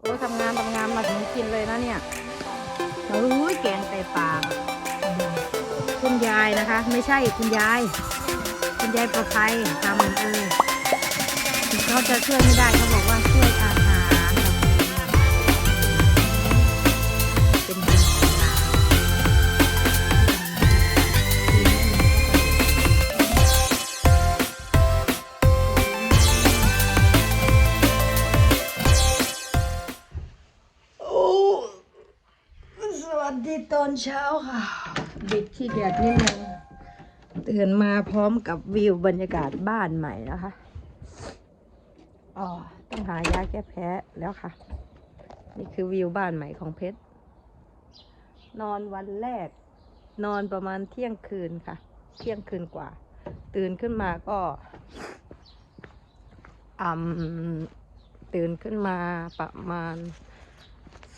โอ้ทำงานทำงานมาถึงกินเลยนะเนี่ยโอ้ยแกงไตปลาคุณยายนะคะ ไม่ใช่คุณยาย คุณยายประภัยทำเออเขาจะช่วยไม่ได้เขาบอกว่าช่วยค่ะ อนเช้าค่ะบิดขี้เกียจนิดนึงตื่นมาพร้อมกับวิวบรรยากาศบ้านใหม่นะคะอ๋อต้องหายาแก้แพ้แล้วค่ะ นี่คือวิวบ้านใหม่ของเพชร นอนวันแรก นอนประมาณเที่ยงคืนค่ะ เที่ยงคืนกว่า ตื่นขึ้นมาก็อืมตื่นขึ้นมาประมาณ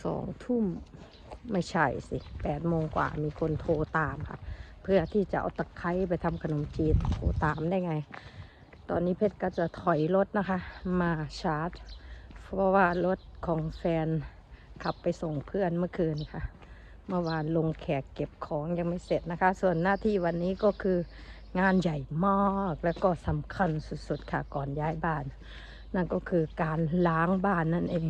สองทุ่ม ไม่ใช่สิแปดโมงกว่ามีคนโทรตามค่ะ เพื่อที่จะเอาตะไคร้ไปทำขนมจีนโทรตามได้ไง ตอนนี้เพชรก็จะถอยรถนะคะ มาชาร์จ เพราะว่ารถของแฟนขับไปส่งเพื่อนเมื่อคืนค่ะเมื่อวานลงแขกเก็บของยังไม่เสร็จนะคะ ส่วนหน้าที่วันนี้ก็คืองานใหญ่มากและก็สำคัญสุดๆค่ะก่อนย้ายบ้าน นั่นก็คือการล้างบ้านนั่นเอง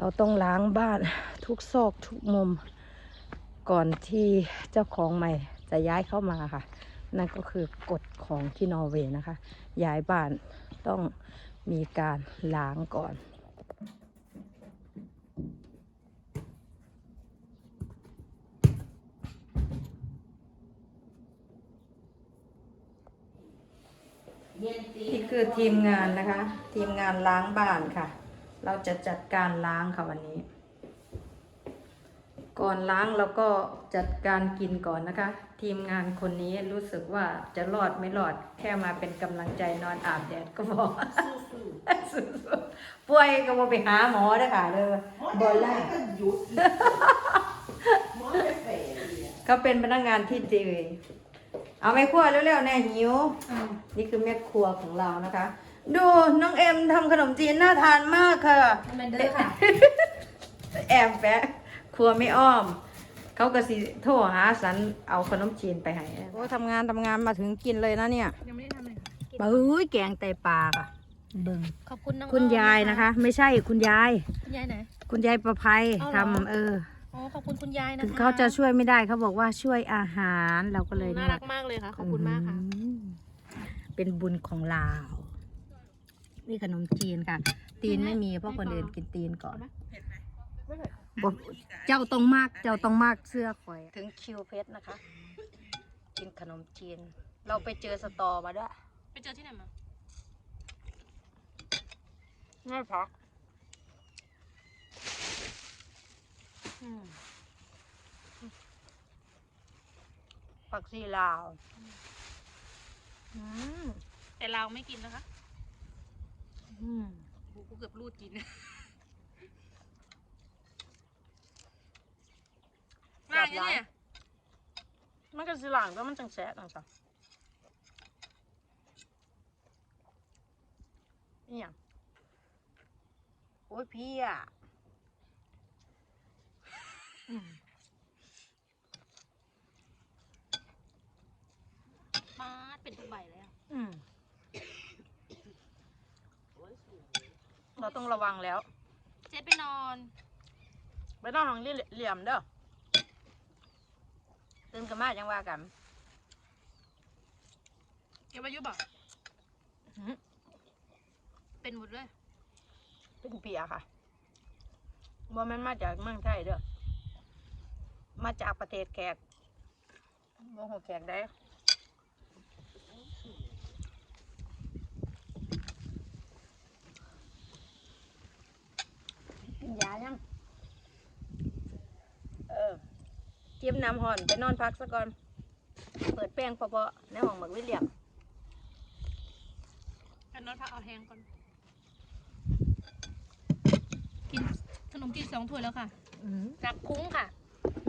เราต้องล้างบ้านทุกซอกทุกมุม ก่อนที่เจ้าของใหม่จะย้ายเข้ามาค่ะ นั่นก็คือกฎของที่นอร์เวย์นะคะ ย้ายบ้านต้องมีการล้างก่อนนี่คือทีมงานนะคะ ทีมงานล้างบ้านค่ะ เราจะจัดการล้างค่ะวันนี้ ก่อนล้างเราก็จัดการกินก่อนนะคะ ทีมงานคนนี้รู้สึกว่าจะรอดไม่รอดแค่มาเป็นกำลังใจนอนอาบแดดก็พอสู้ๆป่วยก็มาไปหาหมอเด้อค่ะเลยบอลล่าก็หยุดหมอไม่เป๋เลยเขาเป็นพนักงานที่ดีเอาแม่ครัวเร็วๆแน่หิว นี่คือแม่ครัวของเรานะคะ ดูน้องเอ็มทำขนมจีนน่าทานมากค่ะ มันเด้อค่ะ แอบแปะครัวไม่อ้อม เขาก็สิโทรหาสันเอาขนมจีนไปให้โอ้ทำงานทำงานมาถึงกินเลยนะเนี่ยยังไม่ได้ทำเลยค่ะเอ้ยแกงไตปลาค่ะเบิ่งขอบคุณน้องคุณอ้อมยายนะคะ ไม่ใช่คุณยาย คุณยายไหน คุณยายประภัยเอาเหรอทำเอออ๋อขอบคุณคุณยายนะคะถึงเขาจะช่วยไม่ได้เขาบอกว่าช่วยอาหารเราก็เลยน่ารักมากเลยค่ะ ขอบคุณมากค่ะอืมเป็นบุญของลาว นี่ขนมจีนค่ะ ตีนไม่มีเพราะคนอื่นกินตีนก่อนไม่เผ็ดบอกเจ้าต้องมากเจ้าต้องมากเสื้อข่อย ถึงคิวเพชรนะคะ กินขนมจีน เราไปเจอสตอมาด้วย ไปเจอที่ไหนมาไม่พักผักซีลาวอืมแต่เราไม่กินนะคะอืม กูกูเกือบรูดกินแซ่บหลายมันก็สิหลังก็มันจังแซ่บจังซะนี่ยังโอ้ยพี่อะอืมมาดเป็นทุกใบเลยอะอืม เราต้องระวังแล้ว เจ๊ไปนอนไม่ต้องทางเหลี่ยมเด้อตื่นกันมาจังว่ากันเก็บอายุบอกอืมเป็นหมดเลย เป็นเปียค่ะว่ามันมาจากเมืองไทยเด้อ มาจากประเทศแขกโมโหแขกได้ กินยายังเออเจียมน้ำห่อนไปนอนพักซะก่อน เปิดแป้งเพาะๆในห้องหมักวิลเลียมกันนอนพักเอาแห้งก่อน กินขนมจีนสองถ้วยแล้วค่ะอืมจากคุ้งค่ะ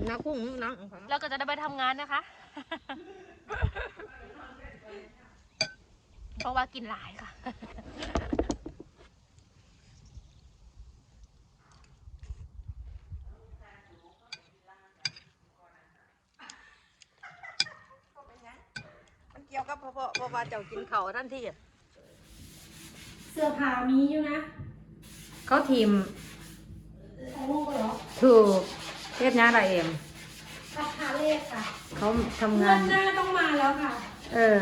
นักกุ้งนักแล้วก็จะได้ไปทำงานนะคะ เพราะว่ากินหลายค่ะ เพราะ เพราะว่าเจ้ากินเขาวทันทีเสื้อผ้ามีอยู่นะเขาทีมของลูกเหรอถูกเรียกงานอะไรเอ็มราคาเลขค่ะเขาทำเงิงาน นหน้าต้องมาแล้วค่ะเออ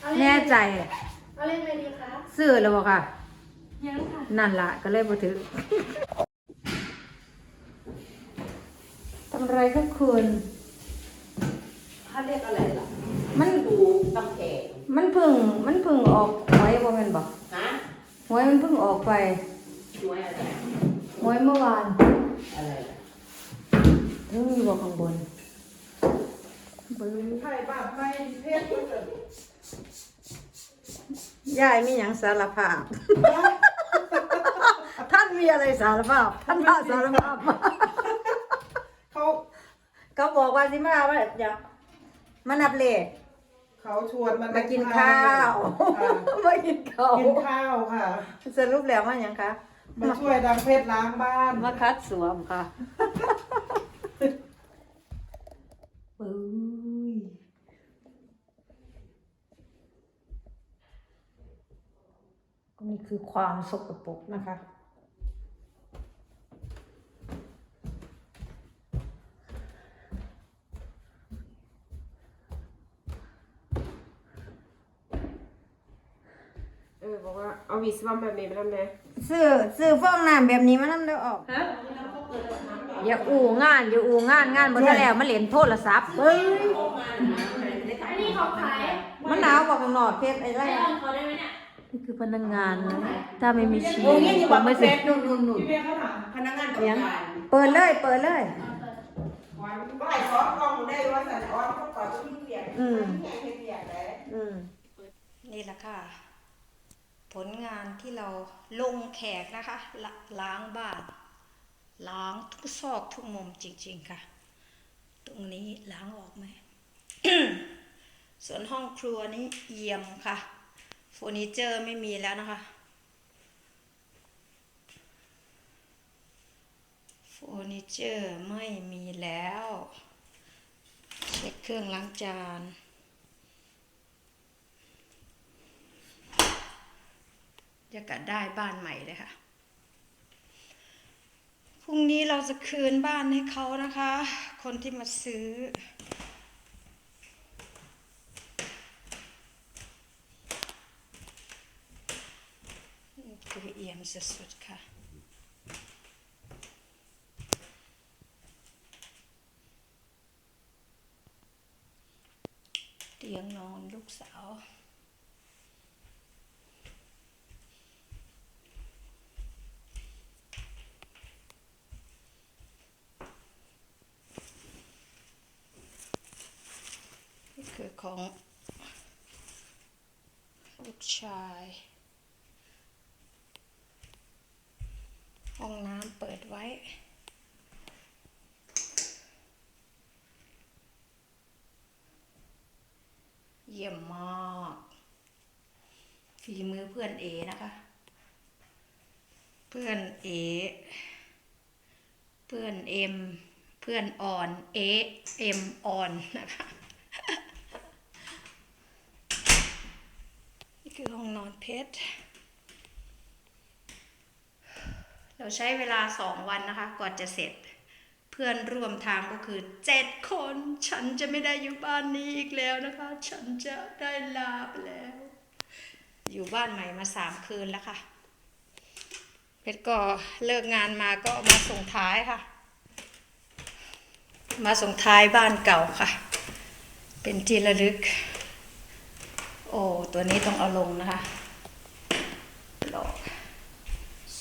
เอาเลขแน่ใจเอาเลขอะไรดีคะซื้อแล้วบ่ค่ะ ยังค่ะนั่นละก็เลยบ่ถือทำอะไรก็คุณ เขาเรียกอะไรล่ะ มันดูตำแขงมันเพึ่งมันเพึ่งออกหวยบ่แม่นบ่ฮะหวยมันเพึ่งออกไปช่วยอะไรหวยเมื่อวานอะไรล่ะถึงมีบ่ข้างบนบึ้งไทยบ้านไทยเพชรก็เกิดยายมีหยังสารภาพ ท่านมีอะไรสารภาพ ท่านว่าสารภาพมาเขาเขาบอกว่าสิมาว่าอยากมานับเลข เขาชวนมันมากินข้าว ค่ะมากินข้าว กินข้าวค่ะ สรุปแล้วมาหยังคะมาช่วยดังเพชรล้างบ้านมาคัดสวมค่ะปุ้ยก็นี่คือความสกปรกนะคะ เออบอกว่าเอาวิศวะแบบนี้ไปทำไงซื้อซื้อฟองน้ำแบบนี้มานำเด้อออก ฮะอย่าอู่งานอย่าอู่งานงานบ่ทันแล้วมาเล่นโทรศัพท์เฮ้ยอันนี้ของขายมันหนาวกว่าข้างนอกเพชรไอ้ไรได้ลองเขาได้ไหมเนี่ยนี่คือพนักงานนะถ้าไม่มีชีโอ้ยนี่อยู่คบ้างนไม่เพเสร็จชรนุ่นนุ่นนุ่นพี่เบียร์เขาถามพนักงานทำงานเปิดเลย เปิดเลยวันบ่ายสองกล้องได้ว่าสันออนเขาก่อนจะทิ้งเปียกอืมทิ้งเปียกเลยอืมนี่แหละค่ะ ผลงานที่เราลงแขกนะคะลล้างบ้านล้างทุกซอกทุกมุมจริง ๆค่ะ ตรงนี้ล้างออกไหมส่วนห้องครัวนี้เยี่ยมค่ะเฟอร์นิเจอร์ไม่มีแล้วนะคะเฟอร์นิเจอร์ไม่มีแล้ว เช็คเครื่องล้างจาน จะกัดได้บ้านใหม่เลยค่ะ พรุ่งนี้เราจะคืนบ้านให้เขานะคะ คนที่มาซื้อ คือเอี่ยมสุดๆค่ะเตียงนอนลูกสาว คือของลูกชาย ห้องน้ำเปิดไว้ เยี่ยมมากฝีมือเพื่อนเอนะคะ เพื่อนเอ เพื่อนเอ็ม เพื่อนอ่อน เอเอ็มอ่อนนะคะ คือห้องนอนเพชร เราใช้เวลาสองวันนะคะก่อนจะเสร็จ เพื่อนร่วมทางก็คือเจ็ดคน ฉันจะไม่ได้อยู่บ้านนี้อีกแล้วนะคะ ฉันจะได้ลาไปแล้ว อยู่บ้านใหม่มาสามคืนแล้วค่ะ เพชรก็เลิกงานมาก็มาส่งท้ายค่ะ มาส่งท้ายบ้านเก่าค่ะ เป็นที่ระลึก โอ้ตัวนี้ต้องเอาลงนะคะหลอก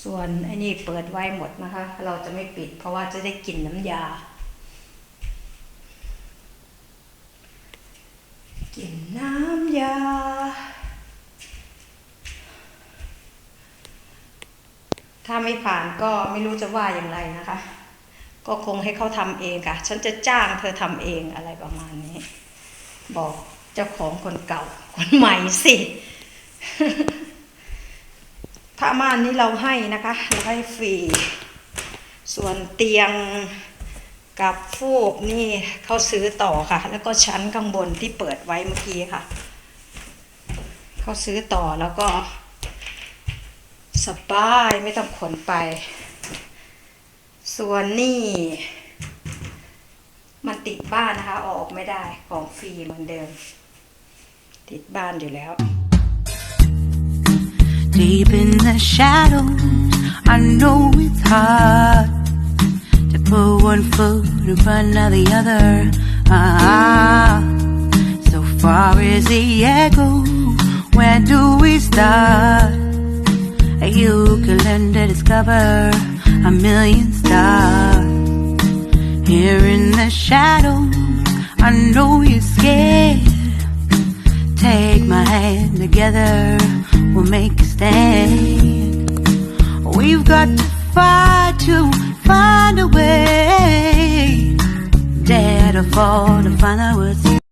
ส่วนไอ้นี่เปิดไว้หมดนะคะ เราจะไม่ปิด เพราะว่าจะได้กลิ่นน้ำยากลิ่นน้ำยา ถ้าไม่ผ่านก็ไม่รู้จะว่าอย่างไรนะคะ ก็คงให้เขาทำเองค่ะ ฉันจะจ้างเธอทำเองอะไรประมาณนี้ บอก เจ้าของคนเก่า คนใหม่สิผ้าม่านนี้เราให้นะคะเราให้ฟรี ส่วนเตียงกับฟูกนี่เขาซื้อต่อค่ะ แล้วก็ชั้นข้างบนที่เปิดไว้เมื่อกี้ค่ะ เขาซื้อต่อแล้วก็สบายไม่ต้องขนไป ส่วนนี่มันติดบ้านนะคะออกไม่ได้ของฟรีเหมือนเดิม ติดบ้านอยู่แล้ว Deep in the shadows, I know it's hard to put one foot in front of the other. Ah, so far as the echo, where do we start? You can learn to discover a million stars. Here in the shadows, I know you're scared. Hand together, we'll make a stand. We've got to fight to find a way. Dare to fall to find out what's